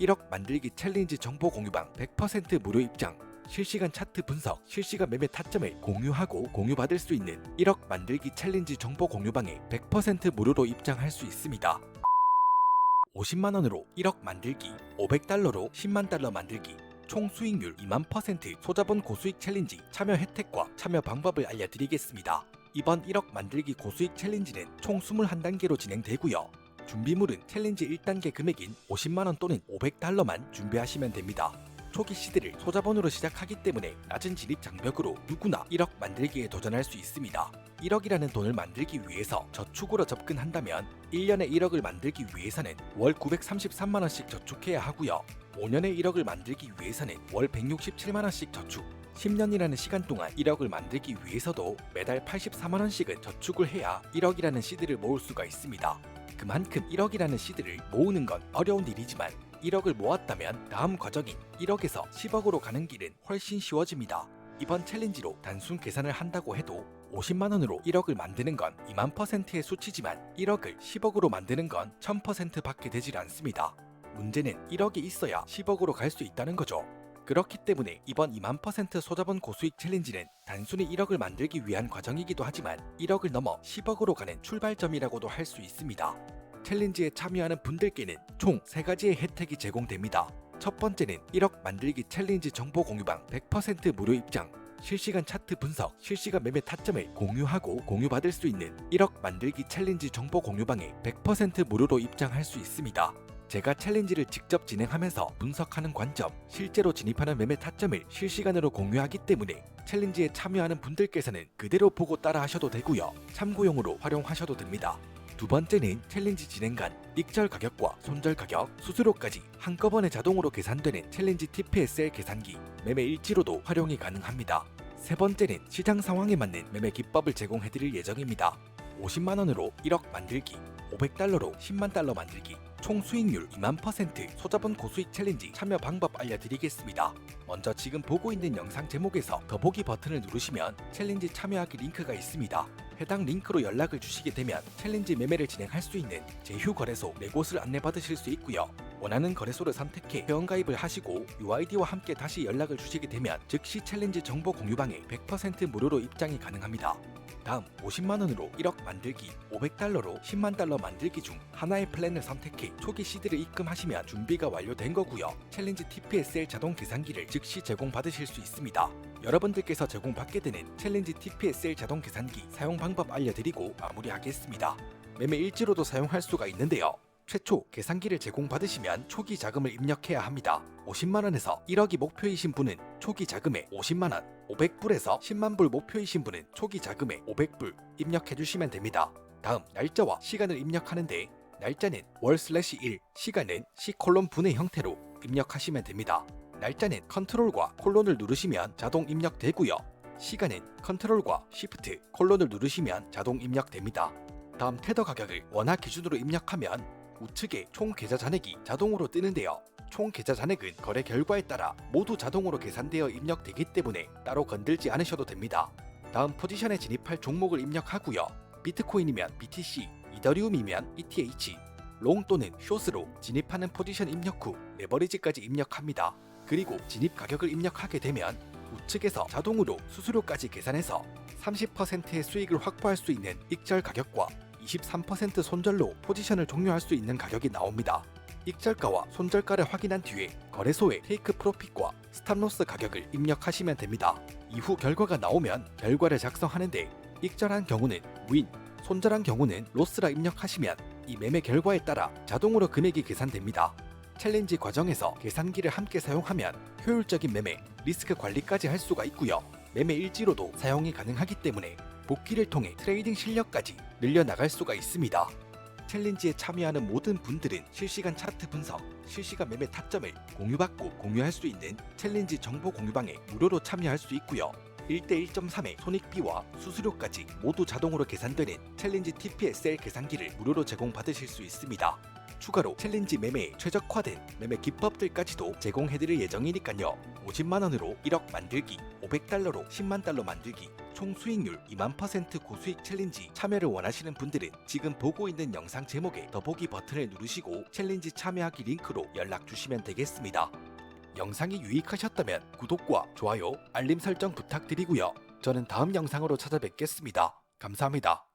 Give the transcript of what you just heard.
1억 만들기 챌린지 정보 공유방 100% 무료 입장 실시간 차트 분석, 실시간 매매 타점을 공유하고 공유받을 수 있는 1억 만들기 챌린지 정보 공유방에 100% 무료로 입장할 수 있습니다. 50만 원으로 1억 만들기, 500달러로 10만 달러 만들기, 총 수익률 2만 퍼센트 소자본 고수익 챌린지 참여 혜택과 참여 방법을 알려드리겠습니다. 이번 1억 만들기 고수익 챌린지는 총 21단계로 진행되고요. 준비물은 챌린지 1단계 금액인 50만원 또는 500달러만 준비하시면 됩니다. 초기 시대를 소자본으로 시작하기 때문에 낮은 진입 장벽으로 누구나 1억 만들기에 도전할 수 있습니다. 1억이라는 돈을 만들기 위해서 저축으로 접근한다면 1년에 1억을 만들기 위해서는 월 933만원씩 저축해야 하고요. 5년에 1억을 만들기 위해서는 월 167만원씩 저축, 10년이라는 시간 동안 1억을 만들기 위해서도 매달 84만원씩은 저축을 해야 1억이라는 시드를 모을 수가 있습니다. 그만큼 1억이라는 시드를 모으는 건 어려운 일이지만 1억을 모았다면 다음 과정인 1억에서 10억으로 가는 길은 훨씬 쉬워집니다. 이번 챌린지로 단순 계산을 한다고 해도 50만 원으로 1억을 만드는 건 2만 퍼센트의 수치지만 1억을 10억으로 만드는 건 1000% 밖에 되질 않습니다. 문제는 1억이 있어야 10억으로 갈 수 있다는 거죠. 그렇기 때문에 이번 2만 퍼센트 소자본 고수익 챌린지는 단순히 1억을 만들기 위한 과정이기도 하지만 1억을 넘어 10억으로 가는 출발점이라고도 할 수 있습니다. 챌린지에 참여하는 분들께는 총 3가지의 혜택이 제공됩니다. 첫 번째는 1억 만들기 챌린지 정보 공유방 100% 무료 입장, 실시간 차트 분석, 실시간 매매 타점을 공유하고 공유받을 수 있는 1억 만들기 챌린지 정보 공유방에 100% 무료로 입장할 수 있습니다. 제가 챌린지를 직접 진행하면서 분석하는 관점, 실제로 진입하는 매매 타점을 실시간으로 공유하기 때문에 챌린지에 참여하는 분들께서는 그대로 보고 따라 하셔도 되고요. 참고용으로 활용하셔도 됩니다. 두 번째는 챌린지 진행간 익절 가격과 손절 가격, 수수료까지 한꺼번에 자동으로 계산되는 챌린지 TPSL 계산기, 매매 일지로도 활용이 가능합니다. 세 번째는 시장 상황에 맞는 매매 기법을 제공해드릴 예정입니다. 50만 원으로 1억 만들기, 500달러로 10만 달러 만들기, 총 수익률 2만 퍼센트 소자본 고수익 챌린지 참여 방법 알려드리겠습니다. 먼저 지금 보고 있는 영상 제목에서 더보기 버튼을 누르시면 챌린지 참여하기 링크가 있습니다. 해당 링크로 연락을 주시게 되면 챌린지 매매를 진행할 수 있는 제휴 거래소 네 곳을 안내받으실 수 있고요. 원하는 거래소를 선택해 회원가입을 하시고 UID와 함께 다시 연락을 주시게 되면 즉시 챌린지 정보 공유방에 100% 무료로 입장이 가능합니다. 다음 50만 원으로 1억 만들기, 500달러로 10만 달러 만들기 중 하나의 플랜을 선택해 초기 시드를 입금하시면 준비가 완료된 거고요. 챌린지 TPSL 자동 계산기를 즉시 제공받으실 수 있습니다. 여러분들께서 제공받게 되는 챌린지 TPSL 자동 계산기 사용 방법 알려드리고 마무리하겠습니다. 매매 일지로도 사용할 수가 있는데요. 최초 계산기를 제공받으시면 초기 자금을 입력해야 합니다. 50만원에서 1억이 목표이신 분은 초기 자금에 50만원, 500불에서 10만불 목표이신 분은 초기 자금에 500불 입력해 주시면 됩니다. 다음 날짜와 시간을 입력하는데 날짜는 월 슬래시 1, 시간은 C 콜론 분의 형태로 입력하시면 됩니다. 날짜는 컨트롤과 콜론을 누르시면 자동 입력되고요. 시간은 컨트롤과 시프트, 콜론을 누르시면 자동 입력됩니다. 다음 테더 가격을 원화 기준으로 입력하면 우측에 총 계좌 잔액이 자동으로 뜨는데요. 총 계좌 잔액은 거래 결과에 따라 모두 자동으로 계산되어 입력되기 때문에 따로 건들지 않으셔도 됩니다. 다음 포지션에 진입할 종목을 입력하고요. 비트코인이면 BTC, 이더리움이면 ETH, 롱 또는 숏으로 진입하는 포지션 입력 후 레버리지까지 입력합니다. 그리고 진입 가격을 입력하게 되면 우측에서 자동으로 수수료까지 계산해서 30%의 수익을 확보할 수 있는 익절 가격과 23% 손절로 포지션을 종료할 수 있는 가격이 나옵니다. 익절가와 손절가를 확인한 뒤에 거래소의 테이크 프로핏과 스탑로스 가격을 입력하시면 됩니다. 이후 결과가 나오면 결과를 작성하는데 익절한 경우는 윈, 손절한 경우는 로스라 입력하시면 이 매매 결과에 따라 자동으로 금액이 계산됩니다. 챌린지 과정에서 계산기를 함께 사용하면 효율적인 매매, 리스크 관리까지 할 수가 있고요. 매매 일지로도 사용이 가능하기 때문에 복귀를 통해 트레이딩 실력까지 늘려나갈 수가 있습니다. 챌린지에 참여하는 모든 분들은 실시간 차트 분석, 실시간 매매 타점을 공유받고 공유할 수 있는 챌린지 정보 공유방에 무료로 참여할 수 있고요. 1대 1.3의 손익비와 수수료까지 모두 자동으로 계산되는 챌린지 TPSL 계산기를 무료로 제공받으실 수 있습니다. 추가로 챌린지 매매에 최적화된 매매 기법들까지도 제공해드릴 예정이니까요. 50만 원으로 1억 만들기, 500달러로 10만 달러 만들기, 총 수익률 2만 퍼센트 고수익 챌린지 참여를 원하시는 분들은 지금 보고 있는 영상 제목에 더보기 버튼을 누르시고 챌린지 참여하기 링크로 연락 주시면 되겠습니다. 영상이 유익하셨다면 구독과 좋아요, 알림 설정 부탁드리고요. 저는 다음 영상으로 찾아뵙겠습니다. 감사합니다.